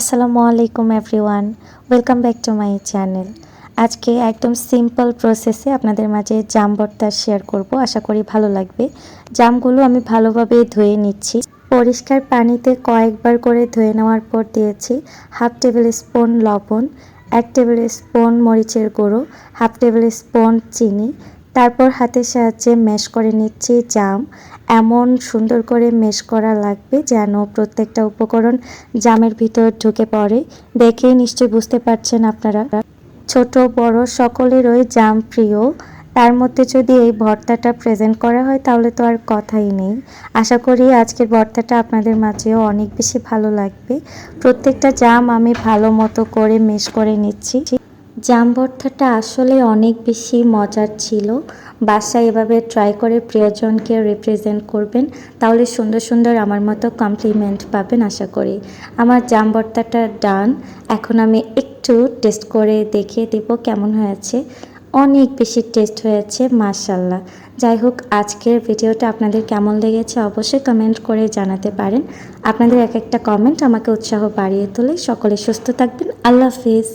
আসসালামু আলাইকুম everyone, welcome back to my channel. আজকে একদম সিম্পল প্রসেসে আপনাদের মাঝে জাম ভর্তা শেয়ার করব, আশা করি ভালো লাগবে। জামগুলো আমি ভালোভাবে ধুয়ে নিচ্ছি। পরিষ্কার পানিতে কয়েকবার করে ধুয়ে নেওয়ার পর দিয়েছি হাফ টেবিল স্পুন লবণ, এক টেবিল স্পুন মরিচের গুঁড়ো, হাফ টেবিল স্পুন চিনি তারপর হাতের সাহায্যে ম্যাশ করে নিচ্ছি জাম। এমন সুন্দর করে মেশ করা লাগবে যেন প্রত্যেকটা উপকরণ জামের ভিতর ঢুকে পড়ে। দেখেই নিশ্চয়ই বুঝতে পারছেন আপনারা। ছোট, বড় সকলেরই জাম প্রিয়। তার মধ্যে যদি এই ভর্তাটা প্রেজেন্ট করা হয় তাহলে তো আর কথাই নেই। আশা করি আজকের ভর্তাটা আপনাদের মাঝেও অনেক বেশি ভালো লাগবে। প্রত্যেকটা জাম আমি ভালো মতো করে মেশ করে নিচ্ছি। জাম ভর্তাটা আসলে অনেক বেশি মজার ছিল। বাসায় এভাবে ট্রাই করে প্রিয়জনকে রিপ্রেজেন্ট করবেন, তাহলে সুন্দর সুন্দর আমার মতো কমপ্লিমেন্ট পাবেন আশা করি। আমার জাম ভর্তাটা ডান এখন আমি একটু টেস্ট করে দেখিয়ে দেব কেমন হয়েছে। অনেক বেশি টেস্ট হয়েছে মাশাল্লাহ যাই হোক, আজকের ভিডিওটা আপনাদের কেমন লেগেছে অবশ্যই কমেন্ট করে জানাতে পারেন। আপনাদের এক একটা কমেন্ট আমাকে উৎসাহ বাড়িয়ে তোলে। সকলে সুস্থ থাকবেন। আল্লাহ হাফিজ।